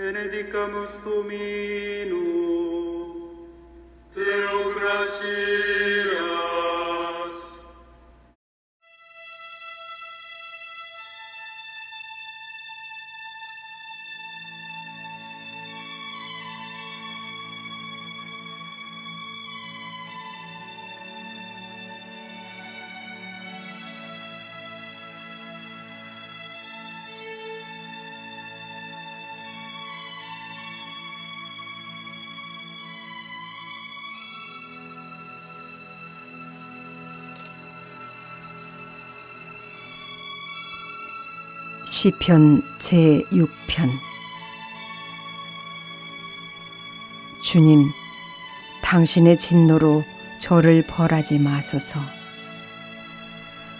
benedicamus tu minu, Deo gratiae, 시편 제6편 주님, 당신의 진노로 저를 벌하지 마소서.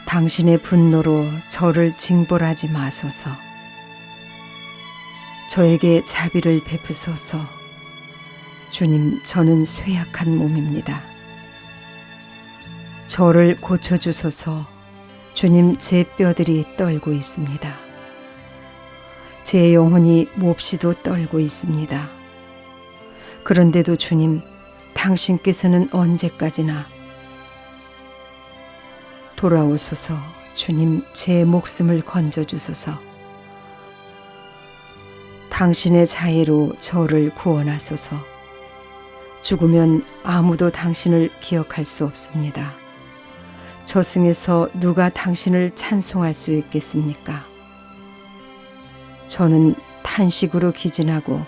당신의 분노로 저를 징벌하지 마소서. 저에게 자비를 베푸소서. 주님, 저는 쇠약한 몸입니다. 저를 고쳐주소서. 주님, 제 뼈들이 떨고 있습니다. 제 영혼이 몹시도 떨고 있습니다. 그런데도 주님, 당신께서는 언제까지나 돌아오소서 주님 제 목숨을 건져주소서 당신의 자애로 저를 구원하소서 죽으면 아무도 당신을 기억할 수 없습니다. 저승에서 누가 당신을 찬송할 수 있겠습니까? 저는 탄식으로 기진하고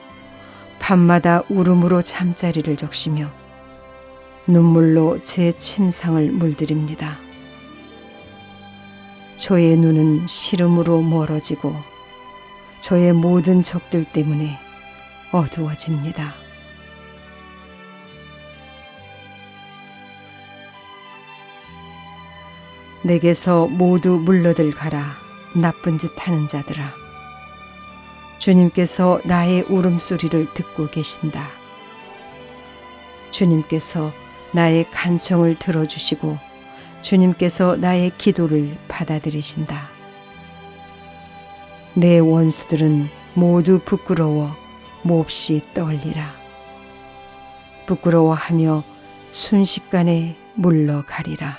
밤마다 울음으로 잠자리를 적시며 눈물로 제 침상을 물들입니다. 저의 눈은 시름으로 멀어지고 저의 모든 적들 때문에 어두워집니다. 내게서 모두 물러들 가라 나쁜 짓 하는 자들아 주님께서 나의 울음소리를 듣고 계신다. 주님께서 나의 간청을 들어주시고 주님께서 나의 기도를 받아들이신다. 내 원수들은 모두 부끄러워 몹시 떨리라. 부끄러워하며 순식간에 물러가리라.